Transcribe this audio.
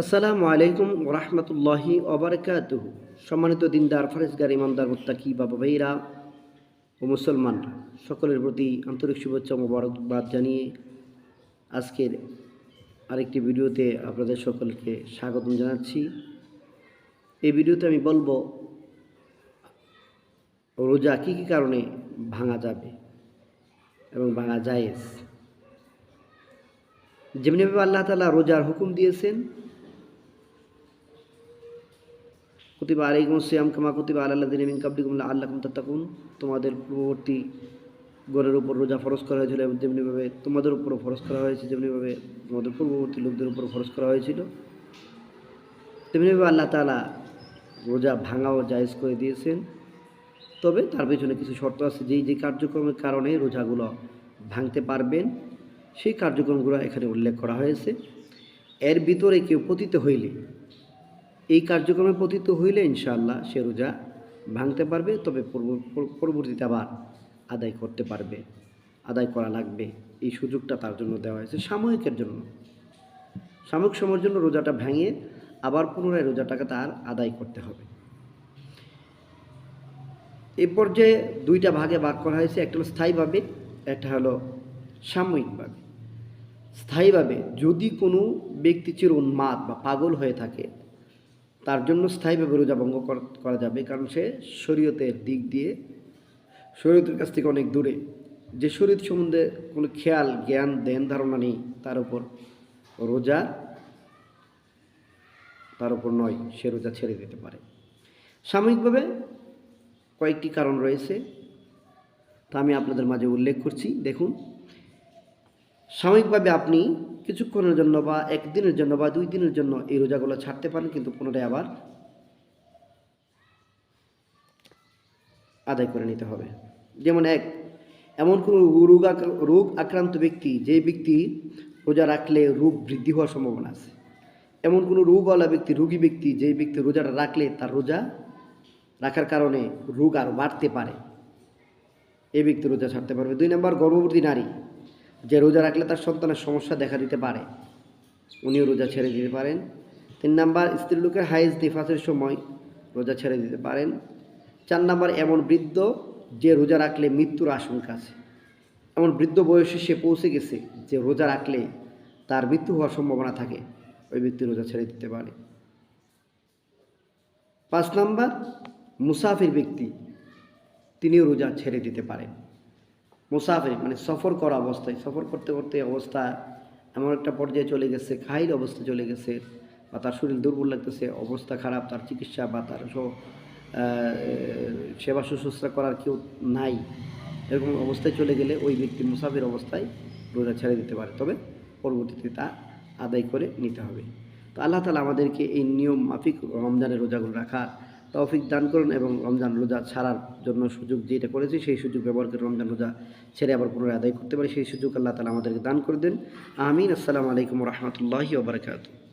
আসসালামু আলাইকুম ওরহমতুল্লাহি ওবরকাতুহ। সম্মানিত দিনদার, ফরেজগার ইমানদার মুত্তাকি, বাবা ভাইরা ও মুসলমানরা সকলের প্রতি আন্তরিক শুভেচ্ছা মোবারকবাদ জানিয়ে আজকের আরেকটি ভিডিওতে আপনাদের সকলকে স্বাগতম জানাচ্ছি। এই ভিডিওতে আমি বলব, রোজা কী কী কারণে ভাঙা যাবে এবং ভাঙা জায়েজ? যেমনিভাবে আল্লাহ তালা রোজার হুকুম দিয়েছেন কুতিবা আলাইকুম সিয়াম কামা কুতিবা আল্লাহ দিন মিন কাবলিকুম আল্লাহকুম তাত্তাকুন তোমাদের পূর্ববর্তী গণের উপর রোজা ফরজ করা হয়েছিল এবং যেমনিভাবে তোমাদের উপরও ফরজ করা হয়েছে যেমনিভাবে তোমাদের পূর্ববর্তী লোকদের উপর ফরজ করা হয়েছিল তেমনিভাবে আল্লাহ তালা রোজা ভাঙাও জায়েজ করে দিয়েছেন। তবে তার পেছনে কিছু শর্ত আছে, যেই যে কার্যক্রমের কারণে রোজাগুলো ভাঙতে পারবেন, সেই কার্যক্রমগুলো এখানে উল্লেখ করা হয়েছে। এর ভিতরে কেউ পতিত হইলে এই কার্যক্রমে পতিত হইলে ইনশাআল্লাহ সে রোজা ভাঙতে পারবে, তবে পরবর্তীতে আবার আদায় করতে পারবে, আদায় করা লাগবে। এই সুযোগটা তার জন্য দেওয়া হয়েছে সাময়িকের জন্য। সাময়িক সময়ের জন্য রোজাটা ভেঙে আবার পুনরায় রোজাটাকে তার আদায় করতে হবে। এ পর্যায়ে দুইটা ভাগে ভাগ করা হয়েছে। একটা হলো স্থায়ীভাবে, একটা হলো সাময়িকভাবে। স্থায়ীভাবে যদি কোনো ব্যক্তি চির উন্মাদ বা পাগল হয়ে থাকে তার জন্য স্থায়ীভাবে রোজা ভঙ্গ করা যাবে। কারণ সে শরীয়তের দিক দিয়ে, শরীয়তের কাছ থেকে অনেক দূরে। যে শরীর সম্বন্ধে কোনো খেয়াল, জ্ঞান ধ্যান ধারণা নেই, তার উপর রোজা, তার উপর নয়, সে রোজা ছেড়ে দিতে পারে। সাময়িকভাবে কয়েকটি কারণ রয়েছে, তা আমি আপনাদের মাঝে উল্লেখ করছি। দেখুন, সাময়িকভাবে আপনি কিছুক্ষণের জন্য বা একদিনের জন্য বা দুই দিনের জন্য এই রোজাগুলো ছাড়তে পারেন, কিন্তু পুনরায় আবার আদায় করে নিতে হবে। যেমন এক, এমন কোনো রোগ রোগ আক্রান্ত ব্যক্তি, যে ব্যক্তি রোজা রাখলে রোগ বৃদ্ধি হওয়ার সম্ভাবনা আছে। এমন কোনো রোগওয়ালা ব্যক্তি, রোগী ব্যক্তি, যে ব্যক্তি রোজাটা রাখলে তার রোজা রাখার কারণে রোগ আরও বাড়তে পারে। এই ব্যক্তি রোজা ছাড়তে পারবে। দুই নম্বর, গর্ভবতী নারী। যে রোজা রাখলে তার সন্তানের সমস্যা দেখা দিতে পারে। উনিও রোজা ছেড়ে দিতে পারেন। তিন নাম্বার স্ত্রী লোকের হাইজ নিফাসের সময় রোজা ছেড়ে দিতে পারেন। চার নাম্বার, এমন বৃদ্ধ যে রোজা রাখলে মৃত্যুর আশঙ্কা আছে। এমন বৃদ্ধ বয়সে সে পৌঁছে গেছে যে রোজা রাখলে তার মৃত্যু হওয়ার সম্ভাবনা থাকে। ওই ব্যক্তি রোজা ছেড়ে দিতে পারে। পাঁচ নাম্বার, মুসাফির ব্যক্তি, তিনিও রোজা ছেড়ে দিতে পারেন। মুসাফির মানে সফর করা অবস্থায়, সফর করতে করতে অবস্থা এমন একটা পর্যায়ে চলে গেছে খাইল অবস্থা চলে গেছে, বা তার শরীর দুর্বল লাগতেছে, অবস্থা খারাপ, তার চিকিৎসা বা তার সব শুশ্রূষা করার কেউ নাই, এরকম অবস্থায় চলে গেলে ওই ব্যক্তি মুসাফির অবস্থায় রোজা ছেড়ে দিতে পারে। তবে পরবর্তীতে তা আদায় করে নিতে হবে। তো আল্লাহ তালা আমাদেরকে এই নিয়ম মাফিক রমজানের রোজাগুলো রাখার তৌফিক দান করুন এবং রমজান রোজা ছাড়ার জন্য সুযোগ যেটা করেছি, সেই সুযোগ ব্যবহার করে রমজান রোজা ছেড়ে আবার পুনরায় আদায় করতে পারি। সেই সুযোগ আল্লাহ তালা আমাদেরকে দান করে দিন। আমিন। আসসালামু আলাইকুম রহমতুল্লাহি ওবরাকাতু